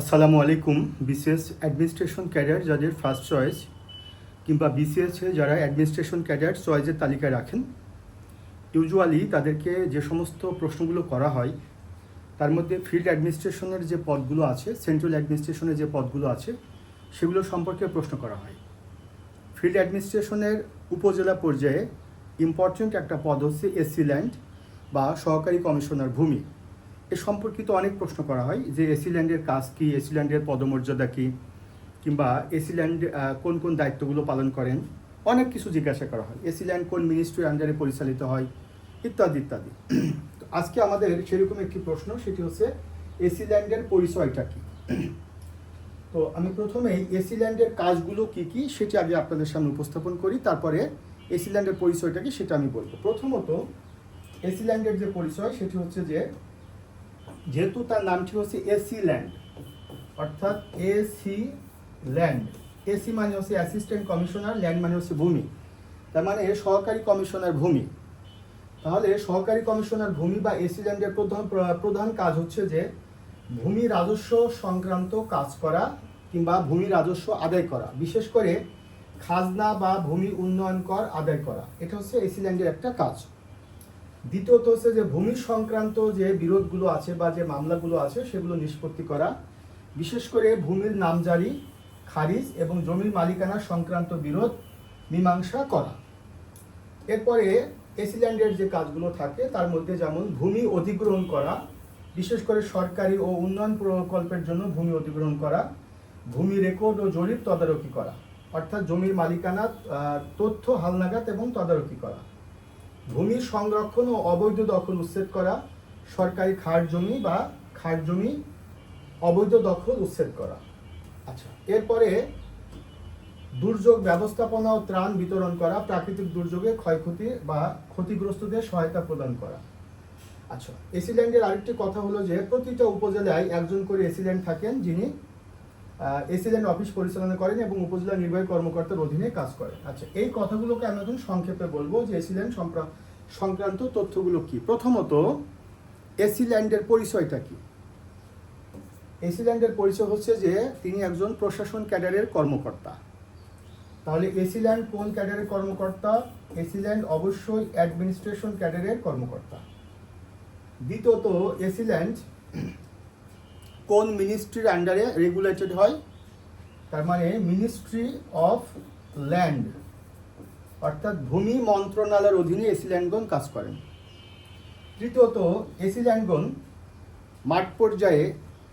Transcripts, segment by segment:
আসসালামু আলাইকুম, BCS administration career যাদের ফার্স্ট চয়েস কিংবা বিসিএস যারা অ্যাডমিনিস্ট্রেশন ক্যারিয়ার চয়েসের তালিকায় রাখেন, ইউজুয়ালি তাদেরকে যে সমস্ত প্রশ্নগুলো করা হয়, তার মধ্যে ফিল্ড অ্যাডমিনিস্ট্রেশনের যে পদগুলো আছে সেন্ট্রাল অ্যাডমিনিস্ট্রেশনের যে পদগুলো আছে, সেগুলো সম্পর্কে প্রশ্ন করা হয়। ফিল্ড অ্যাডমিনিস্ট্রেশনের উপজেলা পর্যায়ে ইম্পর্ট্যান্ট একটা পদ হচ্ছে এসি ল্যান্ড বা সহকারী কমিশনার ভূমি। এ সম্পর্কিত অনেক প্রশ্ন করা হয় যে এসি ল্যান্ডের কাজ কী, এসি ল্যান্ডের পদমর্যাদা কী, কিংবা এসি ল্যান্ড কোন কোন দায়িত্বগুলো পালন করেন? অনেক কিছু জিজ্ঞাসা করা হয়। এসি ল্যান্ড কোন মিনিস্ট্রির আন্ডারে পরিচালিত হয়? ইত্যাদি ইত্যাদি। তো আজকে আমাদের সেরকম একটি প্রশ্ন, সেটি হচ্ছে এসি ল্যান্ডের পরিচয়টা কী? তো আমি প্রথমেই এসি ল্যান্ডের কাজগুলো কী কী সেটি আগে আপনাদের সামনে উপস্থাপন করি, তারপরে এসি ল্যান্ডের পরিচয়টা কি সেটা আমি বলব। প্রথমত, এসি ল্যান্ডের যে পরিচয়, সেটি হচ্ছে যে যেহেতু তার নামটি হচ্ছে এসি ল্যান্ড অর্থাৎ এসি ল্যান্ড এসি মানে হচ্ছে অ্যাসিস্ট্যান্ট কমিশনার ল্যান্ড মানে হচ্ছে ভূমি। তার মানে সহকারী কমিশনার ভূমি। তাহলে সহকারী কমিশনার ভূমি বা এসি ল্যান্ডের প্রধান প্রধান কাজ হচ্ছে যে ভূমি রাজস্ব সংক্রান্ত কাজ করা কিংবা ভূমি রাজস্ব আদায় করা। বিশেষ করে খাজনা বা ভূমি উন্নয়ন কর আদায় করা। এটা হচ্ছে এসি ল্যান্ডের একটা কাজ। দ্বিতীয়ত হচ্ছে যে ভূমি সংক্রান্ত যে বিরোধগুলো আছে বা যে মামলাগুলো আছে, সেগুলো নিষ্পত্তি করা। বিশেষ করে ভূমির নামজারি, খারিজ এবং জমির মালিকানা সংক্রান্ত বিরোধ মীমাংসা করা। এরপরে এসিল্যান্ডের যে কাজগুলো থাকে, তার মধ্যে যেমন ভূমি অধিগ্রহণ করা, বিশেষ করে সরকারি ও উন্নয়ন প্রকল্পের জন্য ভূমি অধিগ্রহণ করা, ভূমি রেকর্ড ও জরিপ তদারকি করা, অর্থাৎ জমির মালিকানা তথ্য হালনাগাদ এবং তদারকি করা। ভূমির সংরক্ষণ ও অবৈধ দখল উচ্ছেদ করা সরকারি খাস জমি বা খাস জমি অবৈধ দখল উচ্ছেদ করা। আচ্ছা। এরপরে দুর্যোগ ব্যবস্থাপনা ও ত্রাণ বিতরণ করা প্রাকৃতিক দুর্যোগে ক্ষয়ক্ষতি বা ক্ষতিগ্রস্তদের সহায়তা প্রদান করা। আচ্ছা। এসিল্যান্ডের আরেকটি কথা হলো যে প্রতিটা উপজেলায় একজন করে এসিল্যান্ড থাকেন যিনি এসিল্যান্ড অফিস পরিচালনা করেন এবং উপজেলা নির্বাহী কর্মকর্তার অধীনে কাজ করেন। আচ্ছা এই কথাগুলোকে আমি এখন সংক্ষেপে বলব যে এসিল্যান্ড সংক্রান্ত তথ্যগুলো কি? প্রথমত এসিল্যান্ডের পরিচয়টা কি? এসিল্যান্ডের পরিচয় হচ্ছে যে তিনি একজন প্রশাসন ক্যাডারের কর্মকর্তা। তাহলে এসিল্যান্ড কোন ক্যাডারের কর্মকর্তা? এসিল্যান্ড অবশ্যই অ্যাডমিনিস্ট্রেশন ক্যাডারের কর্মকর্তা। দ্বিতীয়ত এসিল্যান্ড কোন মিনিস্ট্রির আন্ডারে রেগুলেটেড হয়? তার মানে মিনিস্ট্রি অফ ল্যান্ড অর্থাৎ ভূমি মন্ত্রণালয়ের অধীনে এসিল্যান্ডগণ কাজ করেন তৃতীয়ত এসিল্যান্ডগণ মাঠ পর্যায়ে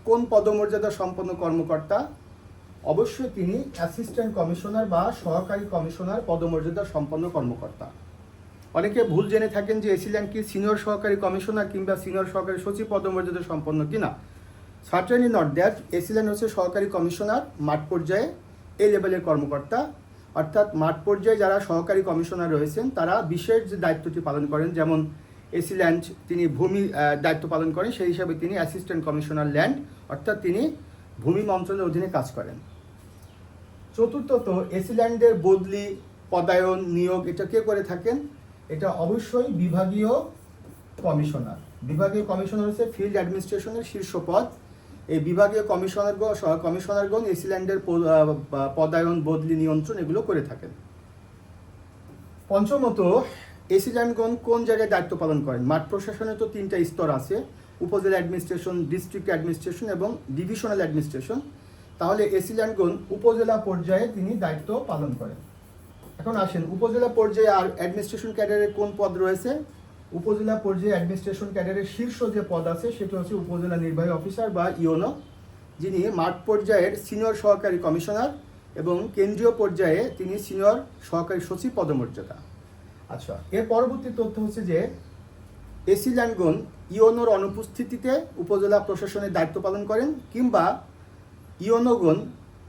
কোন পদমর্যাদা সম্পন্ন কর্মকর্তা? অবশ্যই তিনি অ্যাসিস্ট্যান্ট কমিশনার বা সহকারী কমিশনার পদমর্যাদা সম্পন্ন কর্মকর্তা। অনেকে ভুল জেনে থাকেন যে এসিল্যান্ড কি সিনিয়র সহকারী কমিশনার কিংবা সিনিয়র সহকারী সচিব পদমর্যাদা সম্পন্ন কিনা। সার্টেনলি নট দ্যাট এসিল্যান্ড হচ্ছে সহকারী কমিশনার মাঠ পর্যায়ে এই লেভেলের কর্মকর্তা। অর্থাৎ মাঠ পর্যায়ে যারা সহকারী কমিশনার রয়েছেন, তারা বিশেষ যে দায়িত্বটি পালন করেন, যেমন এসিল্যান্ড তিনি ভূমি দায়িত্ব পালন করেন, সেই হিসাবে তিনি অ্যাসিস্ট্যান্ট কমিশনার ল্যান্ড, অর্থাৎ তিনি ভূমি মন্ত্রণালয়ের অধীনে কাজ করেন। চতুর্থত এসিল্যান্ডের বদলি, পদায়ন, নিয়োগ, এটা কে করে থাকেন? এটা অবশ্যই বিভাগীয় কমিশনার। বিভাগীয় কমিশনার হচ্ছে ফিল্ড অ্যাডমিনিস্ট্রেশনের শীর্ষ পদ। এই বিভাগীয় কমিশনার কমিশনারগণ এসিল্যান্ডের প- পদায়ন, বদলি, নিয়ন্ত্রণ এগুলো করে থাকেন। পঞ্চমত এসিল্যান্ডগণ কোন জায়গায় দায়িত্ব পালন করেন? মাঠ প্রশাসনে তো তিনটা স্তর আছে, উপজেলা অ্যাডমিনিস্ট্রেশন, ডিস্ট্রিক্ট অ্যাডমিনিস্ট্রেশন এবং ডিভিশনাল অ্যাডমিনিস্ট্রেশন। তাহলে এসিল্যান্ডগণ উপজেলা পর্যায়ে তিনি দায়িত্ব পালন করেন। এখন আসেন, উপজেলা পর্যায়ে আর অ্যাডমিনিস্ট্রেশন ক্যাডারের কোন পদ রয়েছে? উপজেলা পর্যায়ে অ্যাডমিনিস্ট্রেশন ক্যাডারের শীর্ষ যে পদ আছে, সেটি হচ্ছে উপজেলা নির্বাহী অফিসার বা ইওনো যিনি মাঠ পর্যায়ের সিনিয়র সহকারী কমিশনার এবং কেন্দ্রীয় পর্যায়ে তিনি সিনিয়র সহকারী সচিব পদমর্যাদা। আচ্ছা এর পরবর্তী তথ্য হচ্ছে যে এসিল্যান্ডগণ ইওনোর অনুপস্থিতিতে উপজেলা প্রশাসনের দায়িত্ব পালন করেন কিংবা ইওনোগণ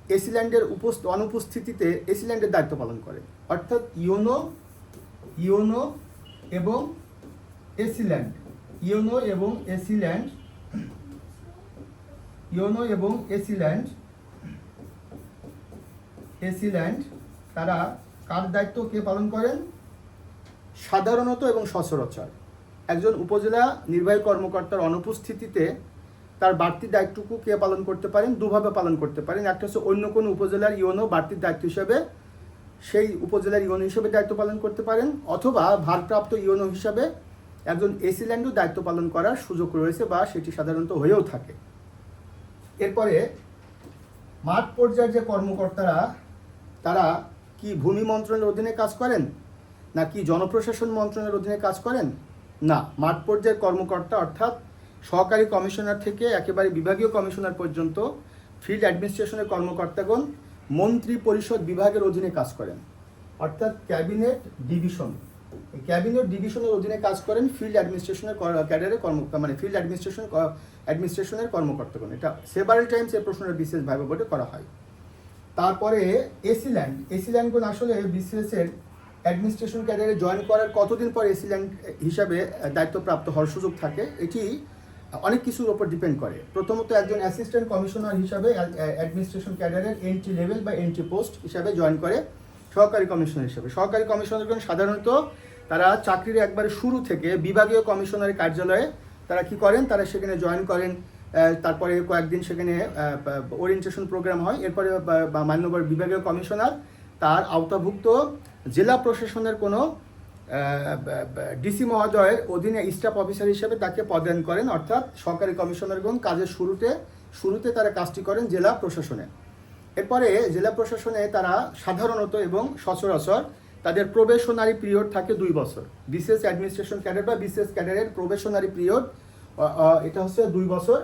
এসিল্যান্ডের উপস্থ- অনুপস্থিতিতে এসিল্যান্ডের দায়িত্ব পালন করে অর্থাৎ ইওনো ইওনো এবং এসিল্যান্ড ইওনো এবং এসিল্যান্ড ইওনো এবং এসিল্যান্ড এসিল্যান্ড তারা কার দায়িত্ব কে পালন করেন? সাধারণত এবং সচরাচর। একজন উপজেলা নির্বাহী কর্মকর্তার অনুপস্থিতিতে তার বাড়তি দায়িত্বটুকু কে পালন করতে পারেন? দুভাবে পালন করতে পারেন। একটা হচ্ছে অন্য কোনো উপজেলার ইউনো বাড়তি দায়িত্ব হিসেবে সেই উপজেলার ইউনো হিসেবে দায়িত্ব পালন করতে পারেন, অথবা ভারপ্রাপ্ত ইউনো হিসাবে একজন এসিল্যান্ডও দায়িত্ব পালন করার সুযোগ রয়েছে বা সেটি সাধারণত হয়েও থাকে। এরপরে মাঠ পর্যায়ের যে কর্মকর্তারা, তারা কি ভূমি মন্ত্রণালয়ের অধীনে কাজ করেন? নাকি জনপ্রশাসন মন্ত্রণালয়ের অধীনে কাজ করেন? না, মাঠ পর্যায়ের কর্মকর্তা অর্থাৎ সহকারী কমিশনার থেকে একেবারে বিভাগীয় কমিশনার পর্যন্ত ফিল্ড অ্যাডমিনিস্ট্রেশনের কর্মকর্তাগণ মন্ত্রী পরিষদ বিভাগের অধীনে কাজ করেন। অর্থাৎ ক্যাবিনেট ডিভিশন। ক্যাবিনেট ডিভিশনের অধীনে কাজ করেন ফিল্ড অ্যাডমিনিস্ট্রেশনের ক্যাডারের কর্ম মানে ফিল্ড অ্যাডমিনিস্ট্রেশন অ্যাডমিনিস্ট্রেশনের কর্মকর্তাগণ এটা সেভারেল টাইমস এই প্রশ্নের বিশেষ বোর্ডে করা হয়। তারপরে এসি ল্যান্ড। এসি ল্যান্ডগুলো আসলে বিসিএস এর অ্যাডমিনিস্ট্রেশন ক্যারিয়ারে জয়েন করার কতদিন পর এসি ল্যান্ড হিসাবে দায়িত্বপ্রাপ্ত হওয়ার সুযোগ থাকে, এটি অনেক কিছুর উপর ডিপেন্ড করে। প্রথমত একজন অ্যাসিস্ট্যান্ট কমিশনার হিসাবে অ্যাডমিনিস্ট্রেশন ক্যারিয়ারের এন্ট্রি লেভেল বা এন্ট্রি পোস্ট হিসাবে জয়েন করে। সহকারী কমিশনার হিসেবে। সহকারী কমিশনারগণ সাধারণত তারা চাকরির একবারে শুরু থেকে বিভাগীয় কমিশনারের কার্যালয়ে তারা কি করেন? তারা সেখানে জয়েন করেন তারপরে কয়েকদিন সেখানে ওরিয়েন্টেশন প্রোগ্রাম হয়। এরপরে মান্যবর বিভাগীয় কমিশনার, তার আওতাভুক্ত জেলা প্রশাসনের কোনো ডিসি মহোদয়ের অধীনে স্টাফ অফিসার হিসেবে তাকে পদায়ন করেন। অর্থাৎ সরকারি কমিশনারগণ কাজের শুরুতে শুরুতে তারা কাজটি করেন জেলা প্রশাসনে। এরপরে জেলা প্রশাসনে তারা সাধারণত এবং সচরাচর তাদের প্রবেশনারি পিরিয়ড থাকে দুই বছর। বিশেষ অ্যাডমিনিস্ট্রেশন ক্যাডার বা বিশেষ ক্যাডারের প্রবেশনারি পিরিয়ড এটা হচ্ছে দুই বছর।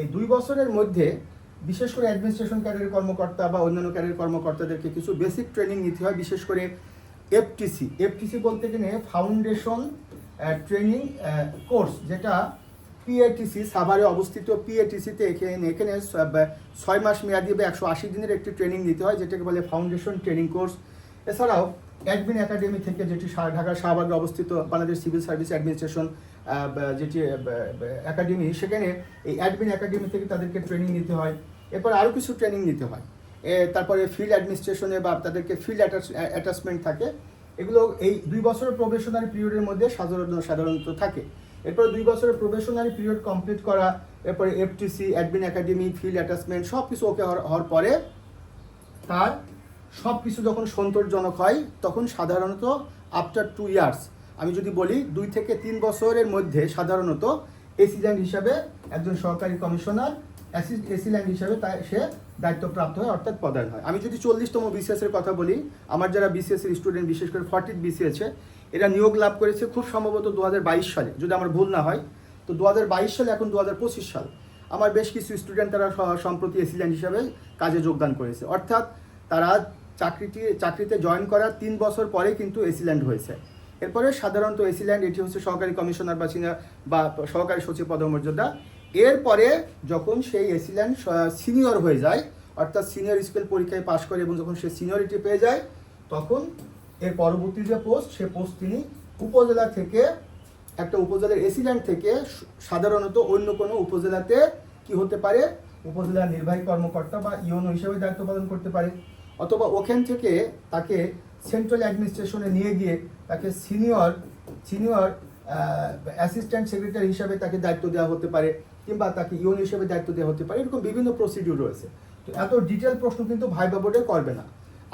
এই দুই বছরের মধ্যে বিশেষ করে অ্যাডমিনিস্ট্রেশন ক্যাডারের কর্মকর্তা বা অন্যান্য ক্যাডারের কর্মকর্তাদেরকে কিছু বেসিক ট্রেনিং নিতে হয়, বিশেষ করে এফটিসি। এফটিসি বলতে গেলে ফাউন্ডেশন ট্রেনিং কোর্স, যেটা পিএটিসি সাভারে অবস্থিত পিএটিসিতে এখানে এখানে ছয় মাস মেয়াদি বা একশো আশি দিনের একটি ট্রেনিং নিতে হয়, যেটাকে বলে ফাউন্ডেশন ট্রেনিং কোর্স এছাড়াও অ্যাডমিন একাডেমি থেকে যেটি ঢাকার শাহবাগে অবস্থিত বাংলাদেশ সিভিল সার্ভিস অ্যাডমিনিস্ট্রেশন যেটি একাডেমি সেখানে এই অ্যাডমিন একাডেমি থেকে তাদেরকে ট্রেনিং নিতে হয়। এরপর আরও কিছু ট্রেনিং নিতে হয়। তারপরে ফিল্ড অ্যাডমিনিস্ট্রেশনে বা তাদেরকে ফিল্ড অ্যাটাচমেন্ট থাকে। এগুলো এই দুই বছরের প্রবেশনারি পিরিয়ডের মধ্যে সাধারণত সাধারণত থাকে। এরপরে দুই বছরের প্রবেশনারি পিরিয়ড কমপ্লিট করা, এরপরে FTC admin academy field attachment সব কিছু ওকে হওয়ার পরে তার সব কিছু যখন সন্তোষজনক হয়, তখন সাধারণত আফটার টু ইয়ার্স আমি যদি বলি দুই থেকে তিন বছরের মধ্যে সাধারণত এসিল্যান্ড হিসাবে একজন সরকারি কমিশনার এসিল্যান্ড হিসাবে তাই সে দায়িত্বপ্রাপ্ত হয়, অর্থাৎ পদায়ন হয়। আমি যদি চল্লিশতম বিসিএস এর কথা বলি, আমার যারা বিসিএস এর স্টুডেন্ট বিশেষ করে ফর্টির বিসিএস এরা নিয়োগ লাভ করেছে খুব সম্ভবত দু হাজার বাইশ সালে, যদি আমার ভুল না হয়। তো দু হাজার বাইশ সালে, এখন দু হাজার পঁচিশ সাল। আমার বেশ কিছু স্টুডেন্ট তারা সম্প্রতি এসিল্যান্ড হিসাবে কাজে যোগদান করেছে। অর্থাৎ তারা চাকরিটি, চাকরিতে জয়েন করার তিন বছর পরে কিন্তু এসিল্যান্ড হয়েছে। এরপরে সাধারণত এসিল্যান্ড এটি হচ্ছে সহকারী কমিশনার বা সিনিয়র বা সহকারী সচিব পদমর্যাদা। এরপরে যখন সেই এসিল্যান্ড সিনিয়র হয়ে যায়, অর্থাৎ সিনিয়র স্কেল পরীক্ষায় পাশ করে এবং যখন সে সিনিয়রিটি পেয়ে যায়, তখন এর পরবর্তী যে পোস্ট সে পোস্ট তিনি উপজেলা থেকে একটা উপজেলার এসিল্যান্ড থেকে সাধারণত অন্য কোনো উপজেলাতে কি হতে পারে? উপজেলার নির্বাহী কর্মকর্তা বা ইউনো হিসেবে দায়িত্ব পালন করতে পারে। অথবা ওখান থেকে তাকে সেন্ট্রাল অ্যাডমিনিস্ট্রেশনে নিয়ে গিয়ে তাকে সিনিয়র সিনিয়র অ্যাসিস্ট্যান্ট সেক্রেটারি হিসাবে তাকে দায়িত্ব দেওয়া হতে পারে, কিংবা তাকে ইউনো হিসেবে দায়িত্ব দেওয়া হতে পারে। এরকম বিভিন্ন প্রসিডিউর রয়েছে। তো এত ডিটেল প্রশ্ন কিন্তু ভাইবা বোর্ডে করবে না।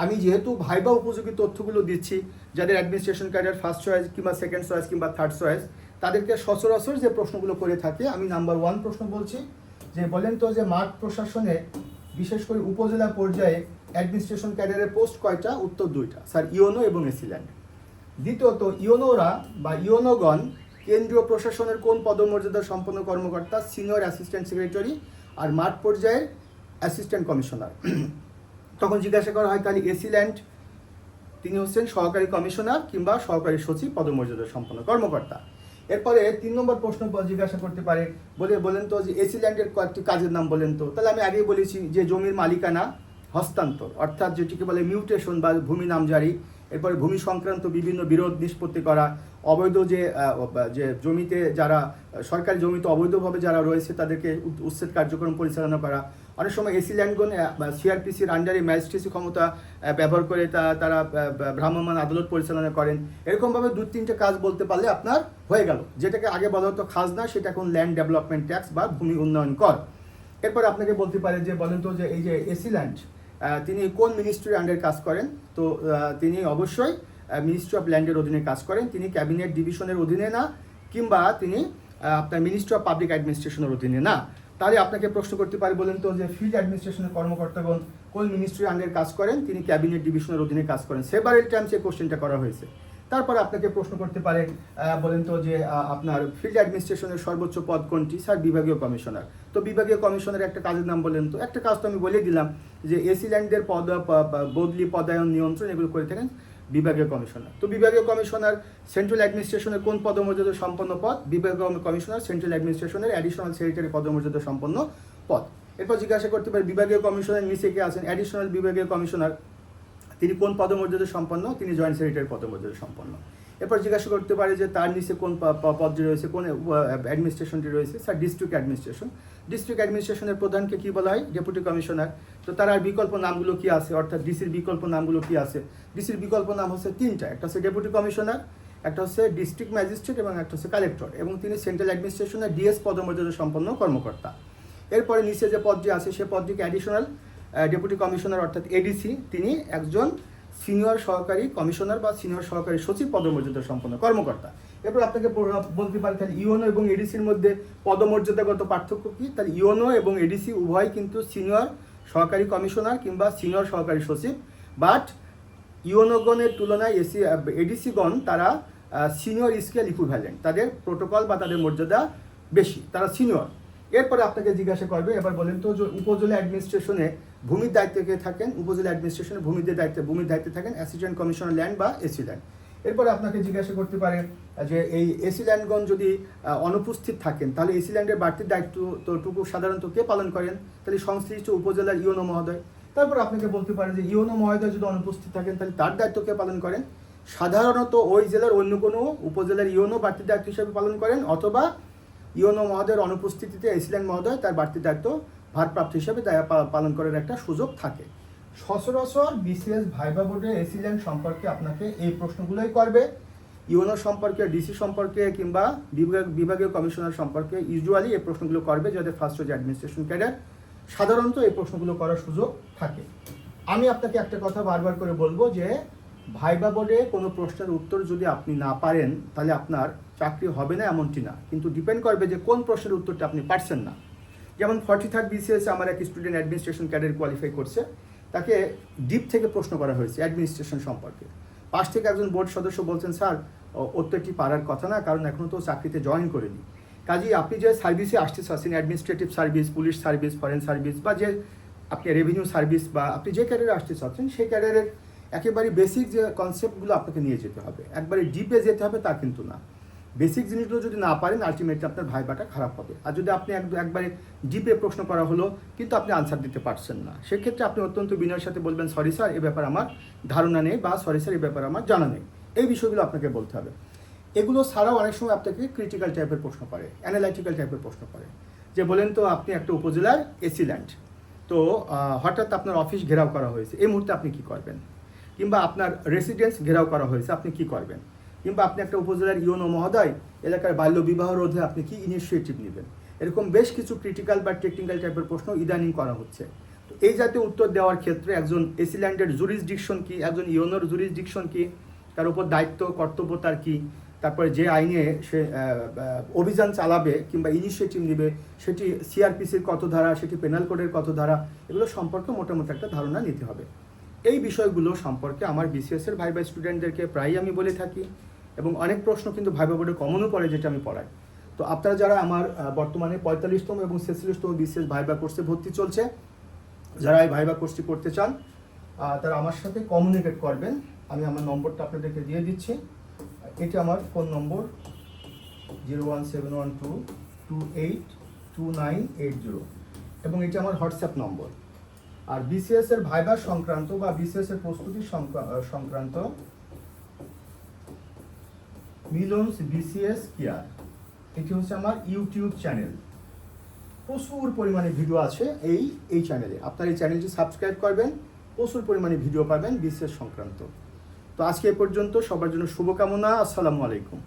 আমি যেহেতু ভাইবা উপযোগী তথ্যগুলো দিচ্ছি, যাদের অ্যাডমিনিস্ট্রেশন ক্যারিয়ার ফার্স্ট চয়েস কিংবা সেকেন্ড চয়েস কিংবা থার্ড চয়েস তাদেরকে সচরাচর যে প্রশ্নগুলো করে থাকে, আমি নাম্বার ওয়ান প্রশ্ন বলছি, যে বলেন তো যে মাঠ প্রশাসনে বিশেষ করে উপজেলা পর্যায়ে অ্যাডমিনিস্ট্রেশন ক্যারিয়ারের পোস্ট কয়টা? উত্তর দুইটা। স্যার, ইওনো এবং এসিল্যান্ড। দ্বিতীয়ত, ইওনোরা বা ইওনোগণ কেন্দ্রীয় প্রশাসনের কোন পদমর্যাদা সম্পন্ন কর্মকর্তা? সিনিয়র অ্যাসিস্ট্যান্ট সেক্রেটারি আর মাঠ পর্যায়ের অ্যাসিস্ট্যান্ট কমিশনার তখন জিজ্ঞাসা করা হয় তাহলে এসিল্যান্ড তিনি হচ্ছেন সহকারী কমিশনার কিংবা সহকারী সচিব পদমর্যাদা সম্পন্ন কর্মকর্তা। এরপরে তিন নম্বর প্রশ্ন জিজ্ঞাসা করতে পারে, বলে, বলেন তো যে এসিল্যান্ডের কয়েকটি কাজের নাম বলেন তো? তাহলে আমি আগেই বলেছি যে জমির মালিকানা হস্তান্তর, অর্থাৎ যেটিকে বলে মিউটেশন বা ভূমি নামজারি, এরপরে ভূমি সংক্রান্ত বিভিন্ন বিরোধ নিষ্পত্তি করা, অবৈধ যে যে জমিতে যারা, সরকারি জমিতে অবৈধভাবে যারা রয়েছে তাদেরকে উচ্ছেদ কার্যক্রম পরিচালনা করা অনেক সময় এসি ল্যান্ডগণ সিআরপিসির আন্ডারে ম্যাজিস্ট্রেসি ক্ষমতা ব্যবহার করে তা, তারা ভ্রাম্যমান আদালত পরিচালনা করেন। এরকমভাবে দু তিনটে কাজ বলতে পারলে আপনার হয়ে গেল। যেটাকে আগে বলা হতো খাজনা, সেটা এখন ল্যান্ড ডেভেলপমেন্ট ট্যাক্স বা ভূমি উন্নয়ন কর। এরপর আপনাকে বলতে পারে যে, বলেন তো যে, এই যে এসি ল্যান্ড তিনি কোন মিনিস্ট্রির আন্ডারে কাজ করেন? তো তিনি অবশ্যই মিনিস্ট্রি অফ ল্যান্ডের অধীনে কাজ করেন। তিনি ক্যাবিনেট ডিভিশনের অধীনে না, কিংবা তিনি আপনার মিনিস্ট্রি অফ পাবলিক অ্যাডমিনিস্ট্রেশনের অধীনে না। তাহলে আপনাকে প্রশ্ন করতে পারি বলেন তো যে ফিল্ড অ্যাডমিনিস্ট্রেশনের কর্মকর্তাগণ কোন মিনিস্ট্রির আন্ডারে কাজ করেন? তিনি ক্যাবিনেট ডিভিশনের অধীনে কাজ করেন। সেভারেল টাইমস এই কোশ্চেনটা করা হয়েছে। তারপর আপনাকে প্রশ্ন করতে পারে বলেন তো যে আপনার ফিল্ড অ্যাডমিনিস্ট্রেশনের সর্বোচ্চ পদ কোনটি? স্যার, বিভাগীয় কমিশনার। তো বিভাগীয় কমিশনের একটা কাজের নাম বলেন তো। একটা কাজ তো আমি বলে দিলাম যে এসি ল্যান্ডের পদ বদলি, পদায়ন, নিয়ন্ত্রণ এগুলো করে থাকেন। বিভাগীয় কমিশনার। তো বিভাগীয় কমিশনার সেন্ট্রাল অ্যাডমিনিস্ট্রেশনের কোন পদমর্যাদা সম্পন্ন পদ? বিভাগীয় কমিশনার সেন্ট্রাল অ্যাডমিনিস্ট্রেশনের অ্যাডিশনাল সেক্রেটারি পদমর্যাদা সম্পন্ন পদ। এরপর জিজ্ঞাসা করতে পারে, বিভাগীয় কমিশনার নিচে কে আছেন? অ্যাডিশনাল বিভাগীয় কমিশনার, তিনি কোন পদমর্যাদা সম্পন্ন? তিনি জয়েন্ট সেক্রেটারি পদমর্যাদা সম্পন্ন। এরপর জিজ্ঞাসা করতে পারে যে তার নিচে কোন পদটি রয়েছে, কোন অ্যাডমিনিস্ট্রেশনটি রয়েছে, স্যার ডিস্ট্রিক্ট অ্যাডমিনিস্ট্রেশন ডিস্ট্রিক্ট অ্যাডমিনিস্ট্রেশনের প্রধানকে কী বলা হয়? ডেপুটি কমিশনার তো তার আর বিকল্প নামগুলো কী আছে? অর্থাৎ ডিসির বিকল্প নামগুলো কী আছে? ডিসির বিকল্প নাম হচ্ছে তিনটা। একটা হচ্ছে ডেপুটি কমিশনার একটা হচ্ছে ডিস্ট্রিক্ট ম্যাজিস্ট্রেট এবং একটা হচ্ছে কালেক্টর এবং তিনি সেন্ট্রাল অ্যাডমিনিস্ট্রেশনের ডিএস পদমর্যাদা সম্পন্ন কর্মকর্তা। এরপরে নিচে যে পদটি আছে, সে পদটিকে অ্যাডিশনাল ডেপুটি কমিশনার অর্থাৎ এডিসি তিনি একজন সিনিয়র সহকারী কমিশনার বা সিনিয়র সহকারী সচিব পদমর্যাদা সম্পন্ন কর্মকর্তা। এরপর আপনাকে বলতে পারি তাহলে ইওনো এবং এডিসির মধ্যে পদমর্যাদাগত পার্থক্য কি? তাহলে ইওনো এবং এডিসি উভয় কিন্তু সিনিয়র সহকারী কমিশনার কিংবা সিনিয়র সহকারী সচিব। বাট ইওনোগণের তুলনায় এসি, এডিসিগণ তারা সিনিয়র স্কেল ইকুইভ্যালেন্ট তাদের প্রোটোকল বা তাদের মর্যাদা বেশি। তারা সিনিয়র। এরপরে আপনাকে জিজ্ঞাসা করবে, এবার বলেন তো যে উপজেলা অ্যাডমিনিস্ট্রেশনে ভূমির দায়িত্বে কে থাকেন? উপজেলা অ্যাডমিনিস্ট্রেশনে ভূমিদের দায়িত্বে, ভূমির দায়িত্বে থাকেন অ্যাসিস্ট্যান্ট কমিশনার ল্যান্ড বা এসি ল্যান্ড এরপরে আপনাকে জিজ্ঞাসা করতে পারে, যে এই এসি ল্যান্ডগণ যদি অনুপস্থিত থাকেন, তাহলে এসি ল্যান্ডের বাড়তি দায়িত্ব টুকু সাধারণত কে পালন করেন? তাহলে সংশ্লিষ্ট উপজেলার ইওনো মহোদয়। তারপর আপনাকে বলতে পারে যে ইওনো মহোদয় যদি অনুপস্থিত থাকেন, তাহলে তার দায়িত্ব কে পালন করেন? সাধারণত ওই জেলার অন্য কোনো উপজেলার ইওনো বাড়তি দায়িত্ব হিসেবে পালন করেন? অথবা ইওনো মহোদয়ের অনুপস্থিতিতে এসিল্যান্ড মহোদয়, তার বাড়তি দায়িত্ব ভারপ্রাপ্ত হিসেবে দায়- পালন করার একটা সুযোগ থাকে। সচরাচর বিসিএস ভাইবা বোর্ডে এসিল্যান্ড সম্পর্কে আপনাকে এই প্রশ্নগুলোই করবে। ইওনো সম্পর্কে, ডিসি সম্পর্কে কিংবা বিভাগ, বিভাগীয় কমিশনার সম্পর্কে ইউজুয়ালি এই প্রশ্নগুলো করবে যাদের ফার্স্ট হচ্ছে অ্যাডমিনিস্ট্রেশন ক্যাডার। সাধারণত এই প্রশ্নগুলো করার সুযোগ থাকে। আমি আপনাকে একটা কথা বারবার করে বলব যে ভাইবা বোর্ডে কোনো প্রশ্নের উত্তর যদি আপনি না পারেন, তাহলে আপনার চাকরি হবে না এমনটি না। কিন্তু ডিপেন্ড করবে যে কোন প্রশ্নের উত্তরটা আপনি পারছেন না। যেমন ফর্টি থার্ড বিসিএস আমার এক স্টুডেন্ট অ্যাডমিনিস্ট্রেশন ক্যাডার কোয়ালিফাই করছে। তাকে ডিপ থেকে প্রশ্ন করা হয়েছে অ্যাডমিনিস্ট্রেশন সম্পর্কে। পাশ থেকে একজন বোর্ড সদস্য বলছেন, স্যার এটি পারার কথা না, কারণ এখনও তো চাকরিতে জয়েন করেনি। কাজেই আপনি যে সার্ভিসে আসতে চাচ্ছেন administrative service police service foreign service বা যে আপনি রেভিনিউ সার্ভিস বা আপনি যে ক্যারিয়ারে আসতে চাচ্ছেন, সেই ক্যারিয়ারের একেবারে বেসিক যে কনসেপ্টগুলো আপনাকে নিয়ে যেতে হবে। একবারে ডিপে যেতে হবে তা কিন্তু না। বেসিক জিনিসগুলো যদি না পারেন আলটিমেটলি আপনার ভাইবাটা খারাপ হবে। আর যদি আপনি এক- একবারে ডিপে প্রশ্ন করা হলো, কিন্তু আপনি আনসার দিতে পারছেন না। সেক্ষেত্রে আপনি অত্যন্ত বিনয়ের সাথে বলবেন সরি স্যার এ ব্যাপারে আমার ধারণা নেই বা সরি স্যার এ ব্যাপারে আমার জানা নেই। এই বিষয়গুলো আপনাকে বলতে হবে। এগুলো ছাড়াও অনেক সময় আপনাকে ক্রিটিক্যাল টাইপের প্রশ্ন করে অ্যানালাইটিক্যাল টাইপের প্রশ্ন করে। যে বলেন তো, আপনি একটা উপজেলার এসি ল্যান্ড তো হঠাৎ আপনার অফিস ঘেরাও করা হয়েছে। এই মুহূর্তে আপনি কি করবেন? কিংবা আপনার রেসিডেন্স ঘেরাও করা হয়েছে, আপনি কি করবেন? কিংবা আপনি একটা উপজেলার ইউনো মহোদয়, এলাকার বাল্য বিবাহ রোধে আপনি কি ইনিশিয়েটিভ নেবেন? এরকম বেশ কিছু ক্রিটিক্যাল বা টেকনিক্যাল টাইপের প্রশ্ন ইদানিং করা হচ্ছে। তো এই জাতীয় উত্তর দেওয়ার ক্ষেত্রে একজন এসিল্যান্ডের জুরিসডিকশন কি, একজন ইউনোর জুরিসডিকশন কি, তার উপর দায়িত্ব, কর্তব্য তার কি, তারপরে যে আইনে সে অভিযান চালাবে কিংবা ইনিশিয়েটিভ নেবে, সেটি সিআরপিসির কত ধারা, সেটি পেনাল কোডের কত ধারা, এগুলো সম্পর্কে মোটামুটি একটা ধারণা নিতে হবে। এই বিষয়গুলো সম্পর্কে আমার বিসিএস এর ভাইবা স্টুডেন্টদেরকে প্রায়ই আমি বলে থাকি এবং অনেক প্রশ্ন কিন্তু ভাইবা বোর্ডে কমনও পড়ে যেটা আমি পড়াই। তো আপনারা যারা আমার বর্তমানে পঁয়তাল্লিশতম এবং ছেচল্লিশতম বিসিএস ভাইবা কোর্সে ভর্তি চলছে, যারা এই ভাইবা কোর্সটি করতে চান তারা আমার সাথে কমিউনিকেট করবেন। আমি আমার নম্বরটা আপনাদেরকে দিয়ে দিচ্ছি। এটি আমার phone number zero one seven one two two eight two nine eight zero এবং এটি আমার হোয়াটসঅ্যাপ নম্বর। আর বিসিএস এর ভাইবার সংক্রান্ত বা বিসিএস এর প্রস্তুতি সংক্রান্ত মিলনস বিসিএস কেয়ার এটি হচ্ছে আমার ইউটিউব চ্যানেল প্রচুর পরিমাণে ভিডিও আছে এই এই চ্যানেলে আপনার এই চ্যানেলটি সাবস্ক্রাইব করবেন, প্রচুর পরিমাণে ভিডিও পাবেন বিসিএস সংক্রান্ত। তো আজকে এ পর্যন্ত সবার জন্য শুভকামনা, আসসালামু আলাইকুম।